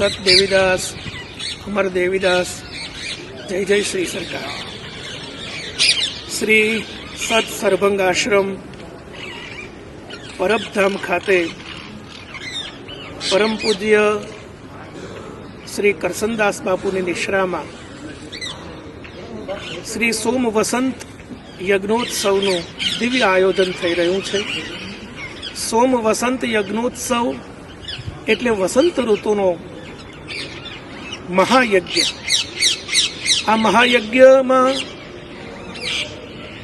સત દેવીદાસ અમર દેવીદાસ, જય જય શ્રી સરકાર. શ્રી સત સરભંગ આશ્રમ, પરબધામ ખાતે પરમ પૂજ્ય શ્રી કરસનદાસ બાપુની નિશ્રામાં શ્રી સોમ વસંત યજ્ઞોત્સવનું દિવ્ય આયોજન થઈ રહ્યું છે. સોમ વસંત યજ્ઞોત્સવ એટલે વસંત ઋતુનો મહાયજ્ઞ. આ મહાયજ્ઞમાં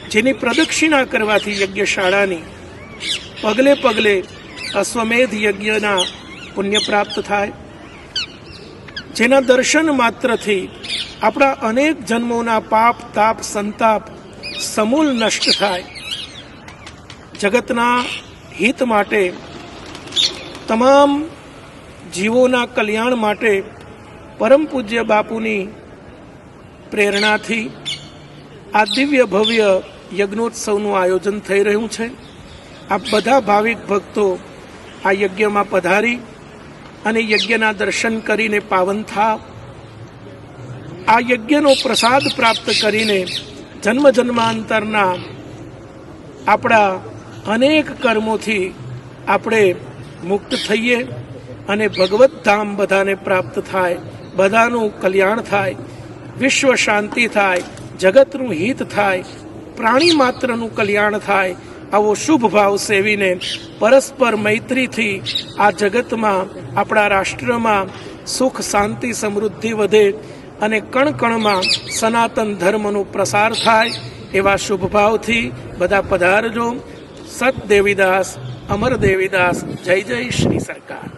જેની પ્રદક્ષિણા કરવાથી યજ્ઞશાળાની પગલે પગલે અશ્વમેધ યજ્ઞના પુણ્ય પ્રાપ્ત થાય. જેના દર્શન માત્રથી આપણા અનેક જન્મોના પાપ, તાપ, સંતાપ સમૂલ નષ્ટ થાય. જગતના હિત માટે, તમામ જીવોના કલ્યાણ માટે પરમ પૂજ્ય બાપુની પ્રેરણાથી આ દિવ્ય ભવ્ય યજ્ઞોત્સવનું આયોજન થઈ રહ્યું છે. આ બધા ભાવિક ભક્તો આ યજ્ઞમાં પધારી અને યજ્ઞના દર્શન કરીને પાવન થા આ યજ્ઞનો પ્રસાદ પ્રાપ્ત કરીને જન્મ જન્માંતરના આપણા અનેક કર્મોથી આપણે મુક્ત થઈએ અને ભગવત ધામ બધાને પ્રાપ્ત થાય. બધાનું કલ્યાણ થાય, વિશ્વ શાંતિ થાય, જગતનું હિત થાય, પ્રાણી માત્રનું કલ્યાણ થાય, આવો શુભ ભાવ સેવીને પરસ્પર મૈત્રીથી આ જગતમાં, આપણા રાષ્ટ્રમાં સુખ, શાંતિ, સમૃદ્ધિ વધે અને કણ કણમાં સનાતન ધર્મનો પ્રસાર થાય, એવા શુભ ભાવથી બધા પધારજો. સત દેવીદાસ, અમર દેવીદાસ, જય જય શ્રી સરકાર.